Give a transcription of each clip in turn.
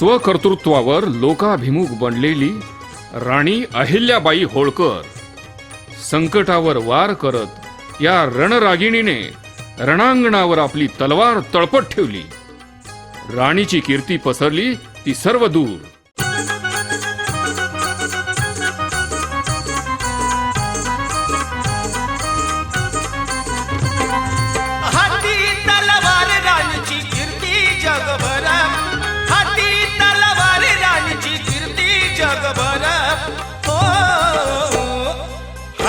स्वकर्तृत्वावर लोकाभिमुख बनलेली राणी अहिल्याबाई होळकर संकटावर वार करत या रणरागिणीने रणांगणावर आपली तलवार तळपट ठेवली. राणीची कीर्ती पसरली ती सर्व दूर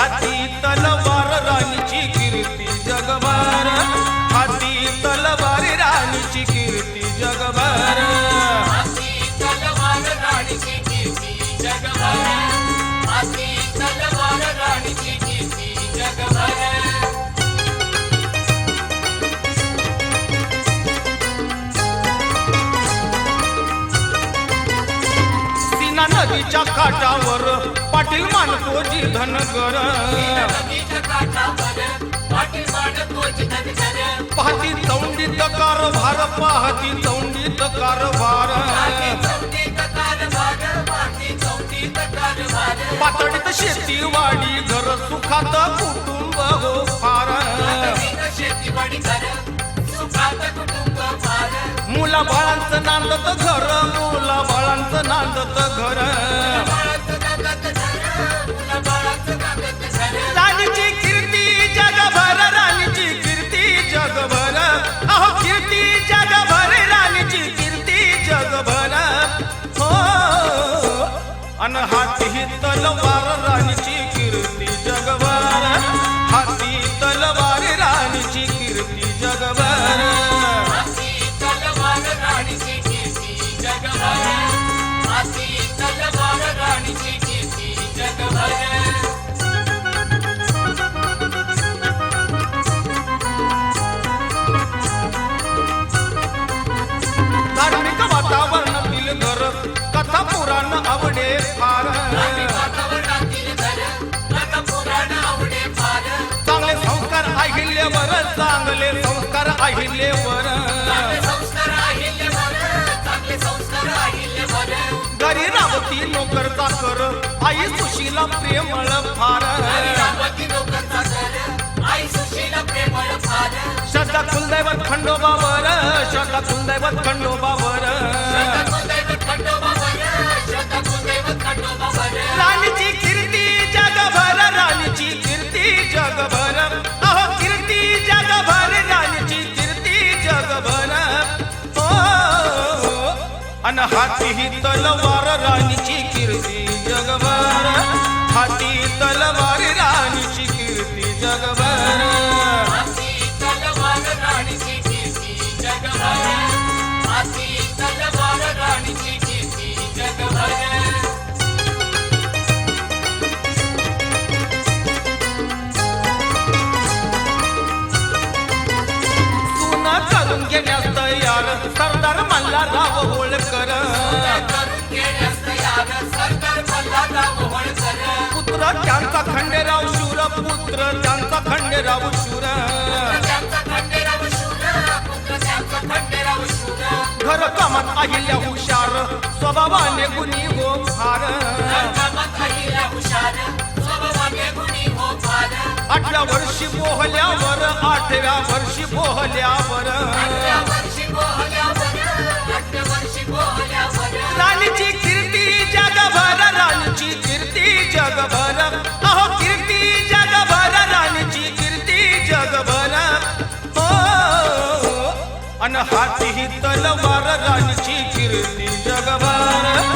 हाती तलवार राणीची कीर्ती जगभर. नदीच्या काठावर पाटील मानकोजी धनगर. पाठी मांडतोच धनगर पाहती तौंडीत कारभार पाहती तौंडीत कारभार. चौकीत कारभार पाठी घर सुखात कुटुंब हो फार. मुला बाळांचं नांदत घर मुला बाळांचं नांदत घर. अन हाती तलवार राणीची कीर्ती जगवा. अहिल्यावर चांगले चांगले संस्कार अहिल्यावर चांगले घरी रावती नोकर चाकर आई सुशीला प्रेमळ फार. श्रद्धा कुलदैवत खंडोबावर श्रद्धा कुलदैवत खंडोबावर. अन हाती तलवार राणीची कीर्ती जगभर. हाती तलवार राणीची कीर्ती जगभर. पुत्र त्यांचा खंडेराव शूर पुत्र त्यांचा खंडेराव शूर. घर कामात अहिल्या हुशार स्वभावाने गुणी हो फार हो आठव्या वर्षी पोहल्यावर आठव्या वर्षी पोहल्यावर. अन हाती ही तलवार राणीची कीर्ती जगभर.